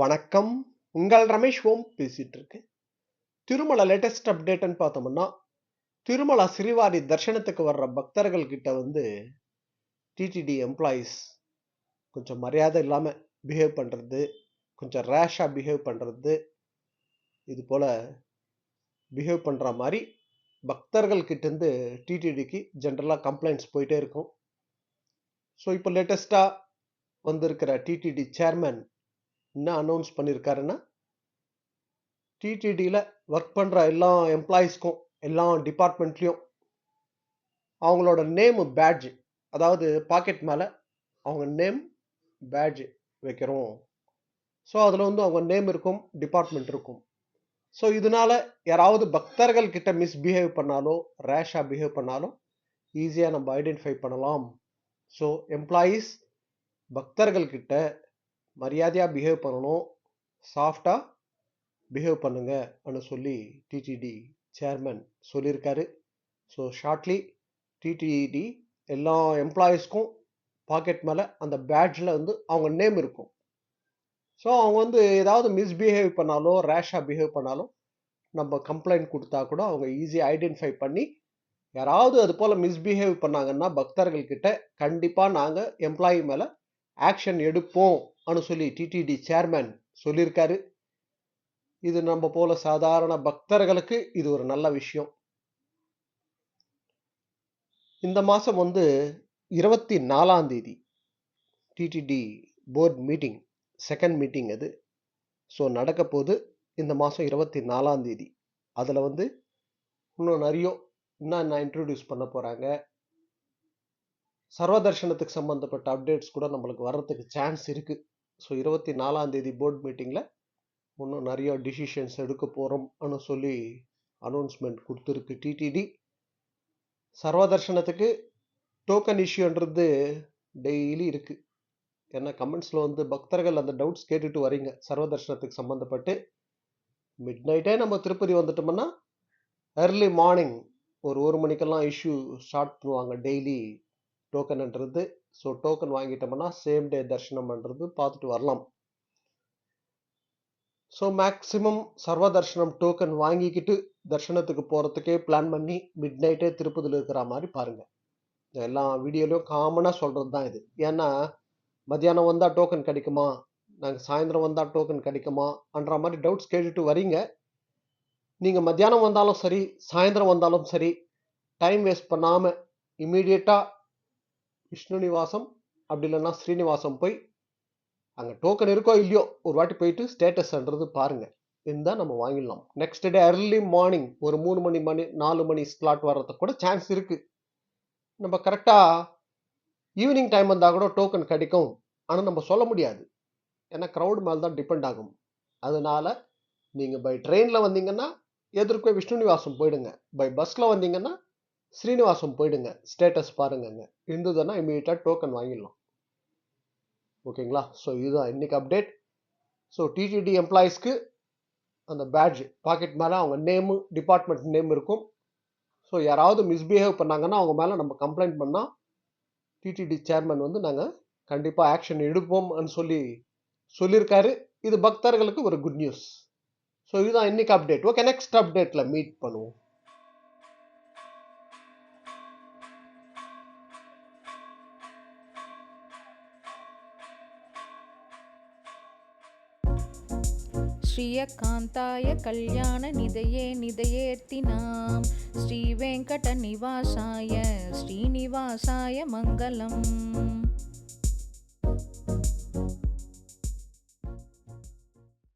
வணக்கம். உங்கள் ரமேஷ் ஓம் பேசிகிட்டு இருக்கேன். திருமல லேட்டஸ்ட் அப்டேட்டுன்னு பார்த்தோம்னா, திருமலா சிறிவாரி தர்ஷனத்துக்கு வர்ற பக்தர்கள் கிட்ட வந்து டிடிடி எம்ப்ளாயீஸ் கொஞ்சம் மரியாதை இல்லாமல் பிஹேவ் பண்ணுறது கொஞ்சம் ரேஷாக பிஹேவ் பண்ணுறது இது போல் பிஹேவ் பண்ணுற மாதிரி பக்தர்கள் கிட்டேருந்து டிடிடிக்கு ஜென்ரலாக கம்ப்ளைண்ட்ஸ் போயிட்டே இருக்கும். ஸோ, இப்போ லேட்டஸ்ட்டாக வந்திருக்கிற டிடிடி சேர்மேன் என்ன அனௌன்ஸ் பண்ணியிருக்காருன்னா, டிடிடியில் ஒர்க் பண்ணுற எல்லா எம்ப்ளாயீஸ்க்கும், எல்லா டிபார்ட்மெண்ட்லேயும் அவங்களோட நேம், பேட்ஜ் அதாவது பாக்கெட் மேலே அவங்க நேம், பேட்ஜ் வைக்கிறோம். ஸோ, அதில் வந்து அவங்க நேம் இருக்கும், டிபார்ட்மெண்ட் இருக்கும். ஸோ, இதனால யாராவது பக்தர்கள் கிட்ட மிஸ்பிஹேவ் பண்ணாலோ, ரேஷாக பிஹேவ் பண்ணாலோ, ஈஸியாக நம்ம ஐடென்டிஃபை பண்ணலாம். ஸோ, எம்ப்ளாயீஸ் பக்தர்கள் கிட்ட மரியாதையாக பிஹேவ் பண்ணணும். சாஃப்டாக பிஹேவ் பண்ணுங்க அப்படின்னு சொல்லி டிடிடி சேர்மன் சொல்லியிருக்காரு. ஸோ, ஷார்ட்லி டிடிடி எல்லா எம்ப்ளாயீஸ்க்கும் பாக்கெட் மேலே அந்த பேட்ஜில் வந்து அவங்க நேம் இருக்கும். ஸோ, அவங்க வந்து ஏதாவது மிஸ்பிஹேவ் பண்ணாலோ, ரேஷாக பிஹேவ் பண்ணாலோ, நம்ம கம்ப்ளைண்ட் கொடுத்தா கூட அவங்க ஈஸியாக ஐடென்டிஃபை பண்ணி, யாராவது அது போல் மிஸ்பிஹேவ் பண்ணாங்கன்னா பக்தர்கள்கிட்ட கண்டிப்பாக நாங்கள் எம்ப்ளாயி மேலே ஆக்ஷன் எடுப்போம் அப்படின்னு சொல்லி டிடிடி சேர்மேன் சொல்லியிருக்காரு. இது நம்ம போல சாதாரண பக்தர்களுக்கு இது ஒரு நல்ல விஷயம். இந்த மாதம் வந்து 24ஆம் தேதி TTD board meeting, second meeting அது. ஸோ, நடக்க போது இந்த மாதம் இருபத்தி நாலாம் தேதி. அதில் வந்து இன்னும் நிறைய இன்னும் நான் இன்ட்ரடியூஸ் பண்ண போகிறாங்க சர்வதர்ஷனத்துக்கு சம்மந்தப்பட்ட அப்டேட்ஸ் கூட நம்மளுக்கு வர்றதுக்கு சான்ஸ் இருக்குது ஸோ, 24ஆம் தேதி போர்ட் மீட்டிங்கில் இன்னும் நிறையா டிசிஷன்ஸ் எடுக்க போகிறோம்னு சொல்லி அனௌன்ஸ்மெண்ட் கொடுத்துருக்கு டிடிடி. சர்வதர்ஷனத்துக்கு டோக்கன் இஷ்யூன்றது டெய்லி இருக்குது ஏன்னா கமெண்ட்ஸில் வந்து பக்தர்கள் அந்த டவுட்ஸ் கேட்டுட்டு வரீங்க. சர்வதர்ஷனத்துக்கு சம்மந்தப்பட்டு மிட் நைட்டே நம்ம திருப்பதி வந்துட்டோம்னா, ஏர்லி மார்னிங் ஒரு ஒரு மணிக்கெல்லாம் இஷ்யூ ஸ்டார்ட் பண்ணுவாங்க டெய்லி டோக்கன்ன்றது. ஸோ, டோக்கன் வாங்கிட்டோம்னா சேம் டே தரிசனம் பார்த்துட்டு வரலாம். ஸோ, மேக்ஸிமம் சர்வ தர்ஷனம் டோக்கன் வாங்கிக்கிட்டு தரிசனத்துக்கு போகிறதுக்கே பிளான் பண்ணி மிட் நைட்டே திருப்பதியில் இருக்கிற மாதிரி பாருங்கள் எல்லா வீடியோலையும் காமனாக சொல்கிறது தான் இது. ஏன்னா, மத்தியானம் வந்தால் டோக்கன் கிடைக்குமா? நாங்கள் சாயந்தரம் வந்தால் டோக்கன் கிடைக்குமான்ற மாதிரி டவுட்ஸ் கேட்டுட்டு வரீங்க. நீங்கள் மத்தியானம் வந்தாலும் சரி, சாயந்தரம் வந்தாலும் சரி, டைம் வேஸ்ட் பண்ணாமல் இம்மீடியட்டாக விஷ்ணுநிவாசம் அப்படி இல்லைன்னா ஸ்ரீனிவாசம் போய், அங்கே டோக்கன் இருக்கோ இல்லையோ ஒரு வாட்டி போயிட்டு ஸ்டேட்டஸ்ன்றது பாருங்கள் இருந்தால் நம்ம வாங்கிடலாம். நெக்ஸ்ட் டே அர்லி மார்னிங் ஒரு மூணு மணி மணி நாலு மணி ஸ்லாட் வர்றதுக்கு கூட சான்ஸ் இருக்குது நம்ம கரெக்டாக ஈவினிங் டைம் வந்தால் கூட டோக்கன் கிடைக்கும். ஆனால் நம்ம சொல்ல முடியாது. ஏன்னா க்ரௌடு மேலே தான் டிபெண்ட் ஆகும். அதனால் நீங்கள் பை ட்ரெயினில் வந்தீங்கன்னா, எதிர்க்கவே விஷ்ணு நிவாசம் போயிடுங்க. பை பஸ்ஸில் வந்தீங்கன்னா, ஸ்ரீனிவாசம் போயிடுங்க. ஸ்டேட்டஸ் பாருங்கங்க. இருந்ததுன்னா இமீடியட்டாக டோக்கன் வாங்கிடலாம். ஓகேங்களா? ஸோ, இதுதான் இன்னைக்கு அப்டேட். ஸோ, டிடிடி எம்ப்ளாயீஸ்க்கு அந்த பேட்ஜ் பாக்கெட் மேலே அவங்க நேமு, டிபார்ட்மெண்ட் நேம் இருக்கும். ஸோ, யாராவது மிஸ்பிஹேவ் பண்ணாங்கன்னா அவங்க மேலே நம்ம கம்ப்ளைண்ட் பண்ணால் டிடிடி சேர்மன் வந்து நாங்கள் கண்டிப்பாக ஆக்ஷன் எடுப்போம்னு சொல்லி சொல்லியிருக்காரு. இது பக்தர்களுக்கு ஒரு குட் நியூஸ். ஸோ, இதுதான் இன்னைக்கு அப்டேட். ஓகே நெக்ஸ்ட் அப்டேட்டில் மீட் பண்ணுவோம். ஸ்ரீயகாந்தாய கல்யாண நிதையே நிதையேர்த்தி நாம் ஸ்ரீ வெங்கட நிவாசாய ஸ்ரீனிவாசாய மங்களம்.